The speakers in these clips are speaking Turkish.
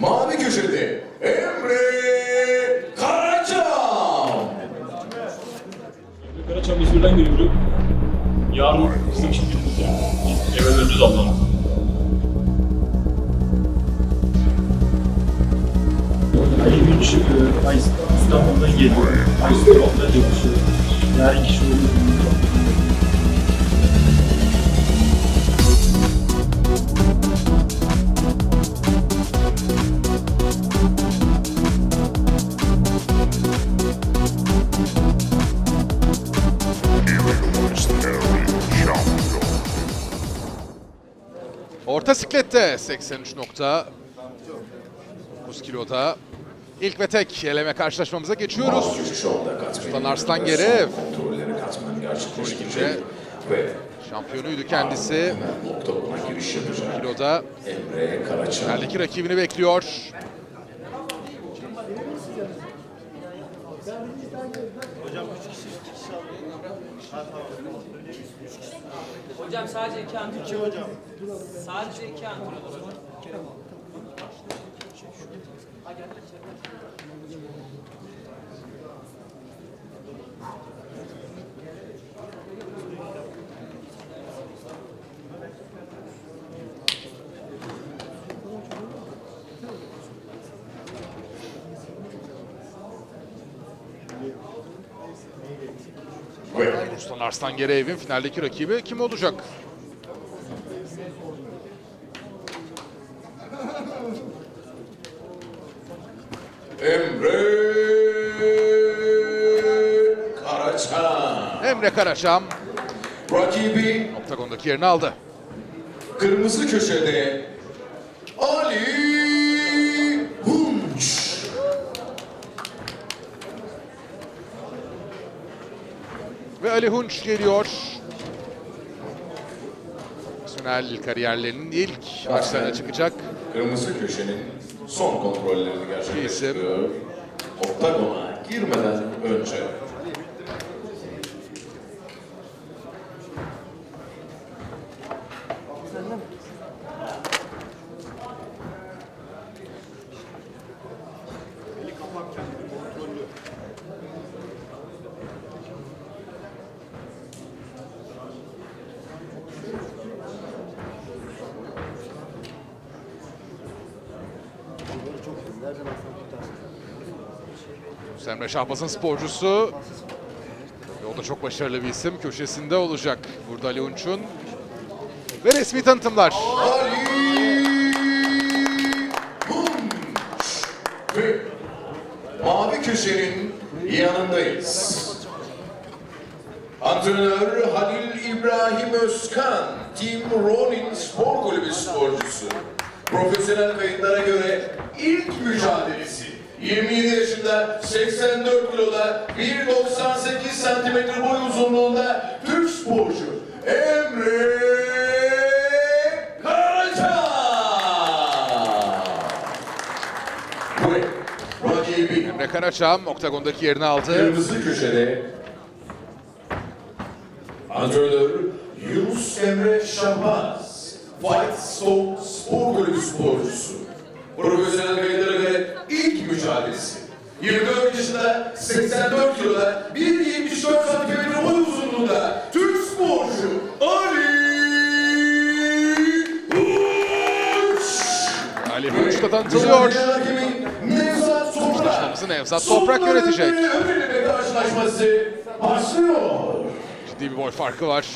Mavi köşede Emre Karacan. Karaçam İzmir'den geliyorum. Yarın bizim için gideceğim. Eve döneceğiz ablam. Ali Günç, Ay- İstanbul'dan geliyor. İstanbul'dan çalışıyor. Yarın kişi olur. Orta siklette 83.9 kiloda ilk ve tek eleme karşılaşmamıza geçiyoruz. Sultan Arslan Gerev. ve Şampiyonuydu kendisi. Kiloda Emre rakibini bekliyor. Hocam sadece iki antrenör. İki hocam. Sadece iki antrenör. Ve Sultan Arslan Gerev'in finaldeki rakibi kim olacak? Emre Karacan. Emre Karaçam Rakibi oktagondaki yerini aldı. kırmızı köşede Ali Ve Ali Hunç geliyor. Profesyonel kariyerlerinin ilk maçlarına çıkacak. Kırmızı köşenin son kontrollerini gerçekleştiriyor. Oktagona girmeden önce Semre Şahbaz'ın sporcusu. Ve o da çok başarılı bir isim. Köşesinde olacak burada Ali Unç'un. Ve resmi tanıtımlar. Ali Hunç ve mavi köşenin yanındayız. Antrenör Halil İbrahim Özkan, Team Ronin Spor Kulübü sporcusu. Profesyonel kayıtlara göre ilk mücadelesi 27 yaşında 84 kiloda 1.98 santimetre boy uzunluğunda Türk sporcu Emre Karaca. Rakibi Emre Karaçam oktagondaki yerini aldı. Kırmızı köşede antrenör Yunus Emre Şahbaz. Fight Stone Spor Kulübü sporcusu. Profesyonel kayıtlara göre ilk mücadelesi. 24 yaşında 84 kiloda 1.74 santimetre boy uzunluğunda Türk sporcu Ali Uç. Ali Hunç da tanıtılıyor. Nevzat Toprak. Nevzat Toprak yönetecek. Karşılaşması başlıyor. Ciddi bir boy farkı var.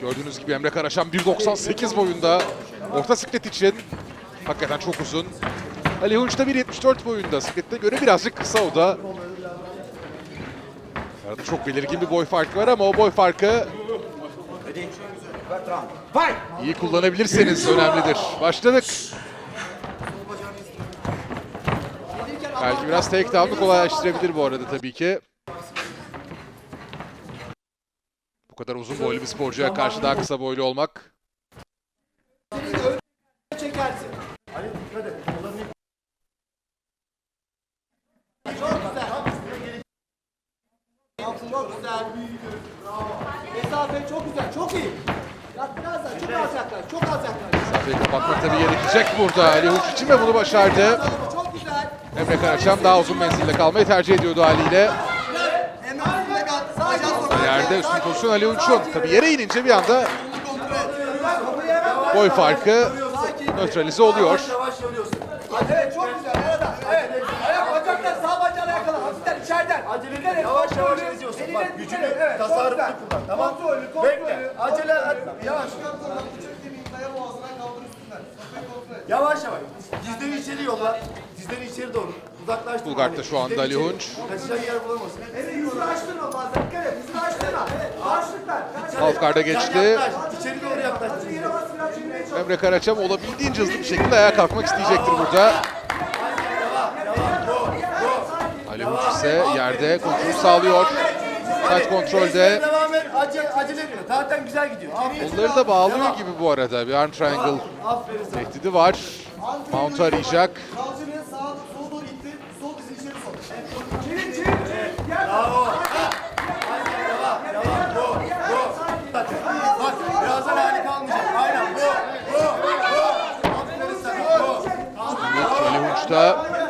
Gördüğünüz gibi Emre Karaşan 1.98 boyunda. Orta siklet için hakikaten çok uzun. Ali Hunç da 1.74 boyunda. Siklette göre birazcık kısa o da. Arada çok belirgin bir boy farkı var ama o boy farkı iyi kullanabilirseniz önemlidir. Başladık. Belki biraz takedown'u kolaylaştırabilir bu arada tabii ki. Bu kadar uzun boylu bir sporcuya karşı daha kısa boylu olmak. çekersin. Çok güzel. Çok güzel. Mesafe çok güzel. Çok iyi. Ya biraz daha çok az yaklaş. Çok az yaklaş. Mesafeyi kapatmak tabii gerekecek burada. Ali Hunç için ve bunu başardı. Çok güzel. Emre Karaçam daha uzun menzilde kalmayı tercih ediyordu haliyle. Emre kaldı. Yerde üstün pozisyon Ali Hunç'un. Tabii yere inince bir anda boy farkı nötralize oluyor. Evet çok güzel. Arada. Evet. Ayak bacaklar sağ bacağına yakala. Hafiften içeriden. Acele edin. Yavaş yavaş eziyorsun. Bak gücünü evet, tasarruflu kullan. Tamam. Kontrollü kontrollü. Bekle. Acele et. Yavaş. Yavaş yavaş. Dizleri içeri yolla. Dizleri içeri doğru. Uzaklaştır. Bulgar'da şu anda Ali. Hunç. Kaçacak yer bulamasın. Evet hızını açtırma bazen. Dikkat et. Hızını açtırma. Başlıklar. Halfguard'a Sen geçti. İçeri doğru yaklaş. Emre Karaçam olabildiğince hızlı bir şekilde ayağa kalkmak isteyecektir burada. Ali Hunç ise yerde kontrol sağlıyor. Side kontrolde. Devam et. Acele, acele etme. Zaten güzel gidiyor. Aferin. Onları da bağlıyor gibi bu arada. Bir arm triangle Aferin sana. tehdidi var. Mount arayacak. Kalçanı sağa sola doğru itti. Sol dizi içeri sol. Çevir çevir çevir. Bravo. Aynen devam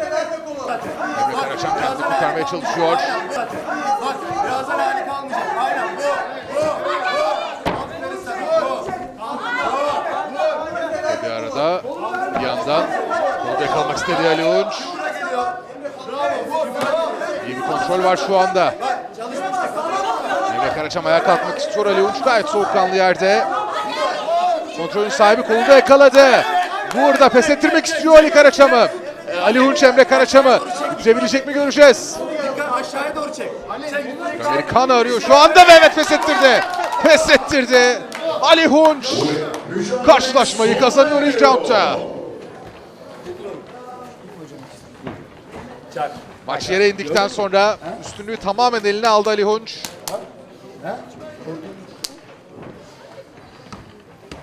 Bak Emre Karaçam kendini kurtarmaya çalışıyor. Bak birazdan hali kalmayacak. Aynen bu bu bu. Aferin sana bu. Bir arada bir yandan kolda yakalamak istedi Ali bravo. İyi bir kontrol var şu anda. Emre Karaçam ayağa kalkmak istiyor. Ali Hunç gayet soğukkanlı yerde. Kontrolün sahibi kolunda yakaladı. Burada pes ettirmek istiyor Ali Karaçam'ı. Ali Hunç Emre Karaçam'ı bitirebilecek mi göreceğiz. Aşağıya doğru çek. Çek. Amerikan arıyor şu anda ve evet pes ettirdi. Pes ettirdi. Ali Hunç karşılaşmayı kazanıyor ilk roundda. Maç yere indikten sonra üstünlüğü tamamen eline aldı Ali Hunç.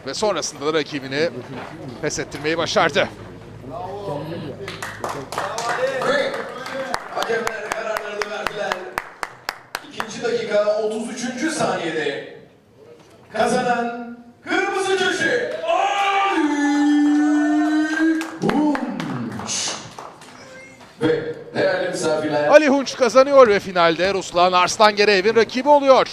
Ve sonrasında da rakibini pes ettirmeyi başardı. Hakemler kararlarını verdiler. İkinci dakika 33. saniyede kazanan kırmızı köşe Ali Hunç. Ve değerli misafirler Ali Hunç kazanıyor ve finalde Ruslan Arslangerev'in rakibi oluyor.